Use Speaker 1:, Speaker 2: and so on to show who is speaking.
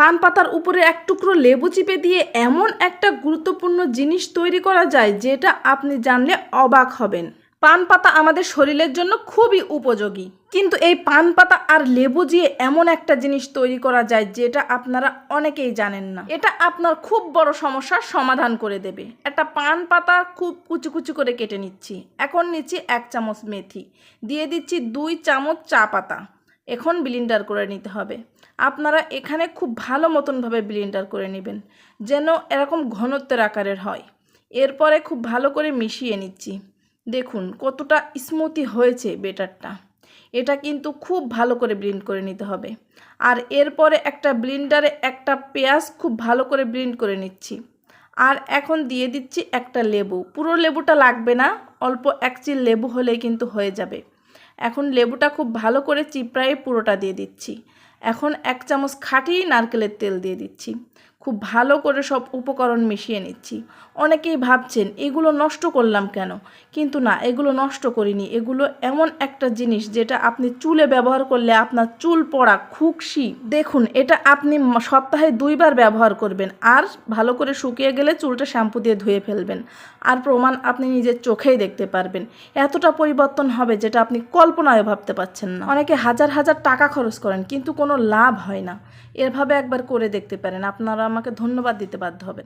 Speaker 1: পান পাতার উপরে এক টুকরো লেবু চিপে দিয়ে এমন একটা গুরুত্বপূর্ণ জিনিস তৈরি করা যায় যেটা আপনি জানলে অবাক হবেন। পান পাতা আমাদের শরীরের জন্য খুবই উপযোগী। কিন্তু এই পান পাতা আর লেবু দিয়ে এমন একটা জিনিস তৈরি করা যায় যেটা আপনারা অনেকেই জানেন না। এটা আপনার খুব বড় সমস্যার সমাধান করে দেবে। একটা পান পাতা খুব কুচি কুচি করে কেটে নিচ্ছি। এখন নিচ্ছি এক চামচ মেথি। দিয়ে দিচ্ছি দুই চামচ চা পাতা। এখন ব্লিন্ডার করে নিতে হবে। আপনারা এখানে খুব ভালো মতনভাবে ব্লিন্ডার করে নেবেন, যেন এরকম ঘনত্বের আকারের হয়। এরপরে খুব ভালো করে মিশিয়ে নিচ্ছি। দেখুন কতটা স্মুথি হয়েছে বেটারটা। এটা কিন্তু খুব ভালো করে ব্লিন্ড করে নিতে হবে। আর এরপরে একটা ব্লিন্ডারে একটা পেঁয়াজ খুব ভালো করে ব্লিন্ড করে নিচ্ছি। আর এখন দিয়ে দিচ্ছি একটা লেবু। পুরো লেবুটা লাগবে না, অল্প এক চিল লেবু হলেই কিন্তু হয়ে যাবে। এখন লেবুটা খুব ভালো করে চিপড়ায়ে পুরোটা দিয়ে দিচ্ছি। এখন এক চামচ খাঁটি নারকেলের তেল দিয়ে দিচ্ছি। খুব ভালো করে সব উপকরণ মিশিয়ে নিচ্ছি। অনেকেই ভাবছেন, এগুলো নষ্ট করলাম কেন? কিন্তু না, এগুলো নষ্ট করিনি। এগুলো এমন একটা জিনিস যেটা আপনি চুলে ব্যবহার করলে আপনার চুল পড়া খুকশি দেখুন, এটা আপনি সপ্তাহে দুইবার ব্যবহার করবেন। আর ভালো করে শুকিয়ে গেলে চুলটা শ্যাম্পু দিয়ে ধুয়ে ফেলবেন। আর প্রমাণ আপনি নিজের চোখেই দেখতে পারবেন। এতটা পরিবর্তন হবে যেটা আপনি কল্পনায় ভাবতে পারছেন না। অনেকে হাজার হাজার টাকা খরচ করেন, কিন্তু কোনো লাভ হয় না। এভাবে একবার করে দেখতে পারেন। আপনারা আমাকে ধন্যবাদ দিতে বাধ্য হবেন।